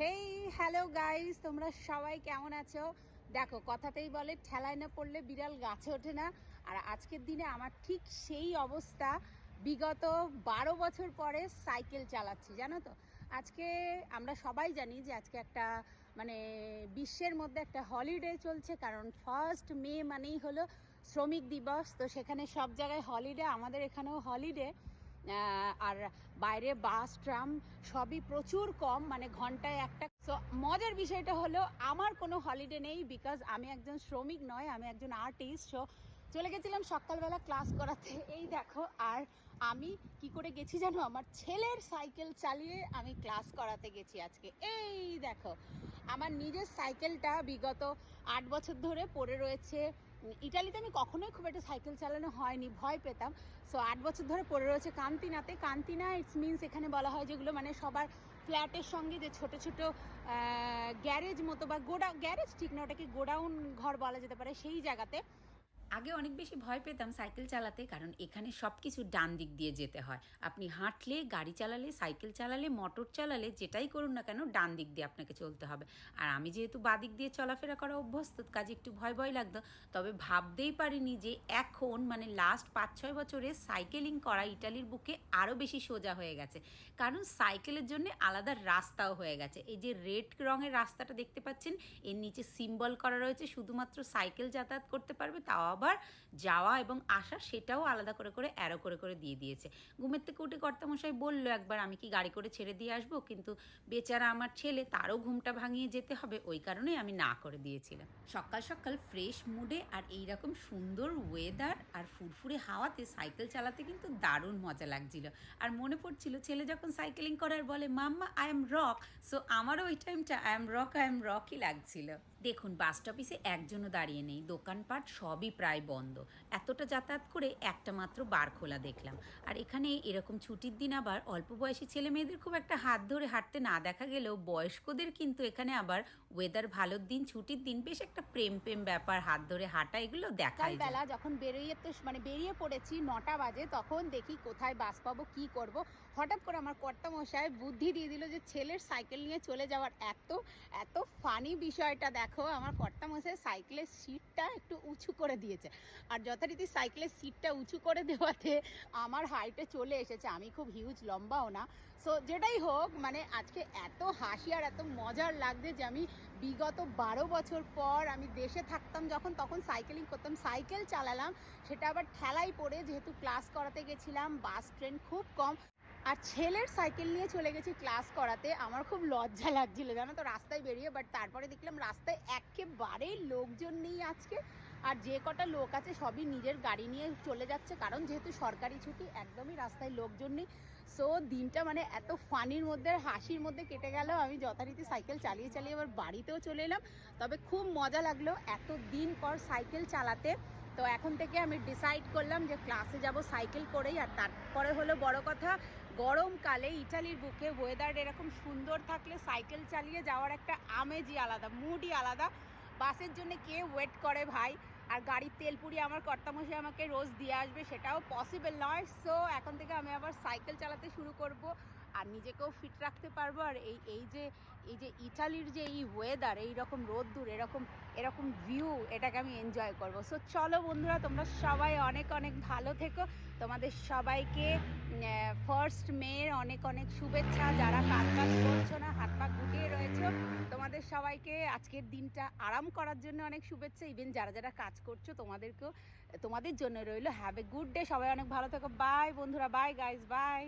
Hey hello guys তোমরা সবাই কেমন আছো? দেখো, কথাতেই বলে, ঠেলায় না পড়লে বিড়াল গাছে ওঠে না। আর আজকের দিনে আমার ঠিক সেই অবস্থা। বিগত বারো বছর পরে সাইকেল চালাচ্ছি, জানো তো? আজকে আমরা সবাই জানি যে আজকে একটা মানে বিশ্বের মধ্যে একটা হলিডে চলছে, কারণ ফার্স্ট মে মানেই হলো শ্রমিক দিবস। তো সেখানে সব জায়গায় হলিডে আমাদের এখানেও হলিডে আর বাইরে বাস, ট্রাম সবই প্রচুর কম মানে ঘন্টায় একটা। সো মজার বিষয়টা হলো, আমার কোনো হলিডে নেই বিকজ আমি একজন শ্রমিক নয়, আমি একজন আর্টিস্ট সো চলে গেছিলাম সকালবেলা ক্লাস করাতে। এই দেখো, আর আমি কি করে গেছি জানো? আমার ছেলের সাইকেল চালিয়ে আমি ক্লাস করাতে গেছি আজকে। এই দেখো, আমার নিজের সাইকেলটা বিগত আট বছর ধরে পড়ে রয়েছে। ইটালিতে আমি কখনোই খুব একটা সাইকেল চালানো হয়নি, ভয় পেতাম। সো আট বছর ধরে পড়ে রয়েছে কান্তিনাতে। কান্তিনা ইটস মিনস এখানে বলা হয় যেগুলো মানে সবার ফ্ল্যাটের সঙ্গে যে ছোট ছোট গ্যারেজ মতো বা গোডা গ্যারেজ ঠিক না, ওটাকে গোডাউন ঘর বলা যেতে পারে সেই জায়গাতে। আগে অনেক বেশি ভয় পেতাম সাইকেল চালাতে, কারণ এখানে সব কিছু ডান দিক দিয়ে যেতে হয়। আপনি হাঁটলে, গাড়ি চালালে, সাইকেল চালালে, মোটর চালালে, যেটাই করুন না কেন, ডান দিক দিয়ে আপনাকে চলতে হবে। আর আমি যেহেতু বাদিক দিয়ে চলাফেরা করা অভ্যস্ত, কাজে একটু ভয় ভয় লাগতো, তবে ভাবতেই পারিনি যে এখন মানে লাস্ট পাঁচ ছয় বছরে সাইকেলিং করা ইটালির বুকে আরও বেশি সোজা হয়ে গেছে। কারণ সাইকেলের জন্য আলাদা রাস্তাও হয়ে গেছে। এই যে রেড রঙের রাস্তাটা দেখতে পাচ্ছেন, এর নিচে সিম্বল করা রয়েছে, শুধুমাত্র সাইকেল যাতায়াত করতে পারবে, তাও আবার যাওয়া এবং আসা সেটাও আলাদা করে করে অ্যারো করে করে দিয়ে দিয়েছে। ঘুমের থেকে উঠে কর্তামশাই বলল, একবার আমি কি গাড়ি করে ছেড়ে দিয়ে আসব? কিন্তু বেচারা আমার ছেলে, তারও ঘুমটা ভাঙিয়ে যেতে হবে। ওই কারণেই আমি না করে দিয়েছিলাম। সকাল সকাল ফ্রেশ মুডে আর এইরকম সুন্দর ওয়েদার আর ফুরফুরে হাওয়াতে সাইকেল চালাতে কিন্তু দারুণ মজা লাগছিল। আর মনে পড়ছিল, ছেলে যখন সাইকেলিং করার বলে, mamma I am rock so আমারও ওই টাইমটা I am rock I am রকই লাগছিল। দেখুন বাস স্টপিসে একজনও দাঁড়িয়ে নেই। দোকানপাট সবই প্রায় বন্ধ। এতটা যাতায়াত করে একটা মাত্র বার খোলা দেখলাম। আর এখানে এরকম ছুটির দিন আবার অল্প বয়সী ছেলে মেয়েদের খুব একটা হাত ধরে হাঁটতে না দেখা গেলেও বয়স্কদের কিন্তু এখানে আবার ওয়েদার ভালোর দিন, ছুটির দিন বেশ একটা প্রেম প্রেম ব্যাপার, হাত ধরে হাঁটা এগুলো দেখাই বেলা যখন বেরিয়ে তো মানে বেরিয়ে পড়েছি নটা বাজে, তখন দেখি কোথায় বাস পাবো, কি করব। হঠাৎ করে আমার কর্তা মশাই বুদ্ধি দিয়ে দিল যে, ছেলের সাইকেল নিয়ে চলে যাওয়ার এত এত ফানি বিষয়টা দেখো। আমার কর্তা মশাই সাইকেলের সিটটা একটু উঁচু করে দিয়েছে আর যথারীতি সাইকেলের সিটটা উঁচু করে দেওয়াতে আমার হাইটে চলে এসেছে। আমি খুব হিউজ লম্বাও না। সো যেটাই হোক মানে আজকে এত হাসি আর এত মজার লাগছে যে আমি বিগত বারো বছর পর আমি দেশে থাকতাম যখন, তখন সাইকেলিং করতাম। সাইকেল চালালাম, সেটা আবার ঠেলাই পড়ে যেহেতু ক্লাস করাতে গেছিলাম বাস ট্রেন খুব কম। আর ছেলের সাইকেল নিয়ে চলে গেছি ক্লাস করাতে, আমার খুব লজ্জা লাগছিল। জানো তো, রাস্তায় বেরিয়ে বাট তারপরে দেখলাম রাস্তায় একেবারেই লোকজন নেই আজকে। আর যে কটা লোক আছে সবই নিজের গাড়ি নিয়ে চলে যাচ্ছে, কারণ যেহেতু সরকারি ছুটি, একদমই রাস্তায় লোকজন নেই। সো দিনটা মানে এত ফানির মধ্যে, হাসির মধ্যে কেটে গেল। আমি যথারীতি সাইকেল চালিয়ে চালিয়ে আবার বাড়িতেও চলে এলাম। তবে খুব মজা লাগল এত দিন পর সাইকেল চালাতে। তো এখন থেকে আমি ডিসাইড করলাম যে ক্লাসে যাব সাইকেল করেই। আর তারপরে হলো বড় কথা গরমকালে ইটালির বুকে ওয়েদার এরকম সুন্দর থাকলে সাইকেল চালিয়ে যাওয়ার একটা আমেজই আলাদা মুডই আলাদা। বাসের জন্য কে ওয়েট করে ভাই? আর গাড়ির তেল পুড়িয়ে আমার কর্তামশাই আমাকে রোজ দিয়ে আসবে, সেটাও পসিবল নয়। সো এখন থেকে আমি আবার সাইকেল চালাতে শুরু করব আর নিজেকেও ফিট রাখতে পারব। আর এই এই যে এই যে ইটালির যে এই ওয়েদার এই রকম রোদ্দুর, এরকম এরকম ভিউ এটাকে আমি এনজয় করব। সো চলো বন্ধুরা, তোমরা সবাই অনেক অনেক ভালো থেকো। তোমাদের সবাইকে ফার্স্ট মেয়ের অনেক অনেক শুভেচ্ছা। যারা কাজ কাজ করছ না, হাত পা গুটিয়ে রয়েছো, তোমাদের সবাইকে আজকের দিনটা আরাম করার জন্য অনেক শুভেচ্ছা। ইভেন যারা যারা কাজ করছ, তোমাদেরকেও, তোমাদের জন্য রইল। হ্যাভ এ গুড ডে সবাই অনেক ভালো থেকো। বাই বন্ধুরা। By guys bye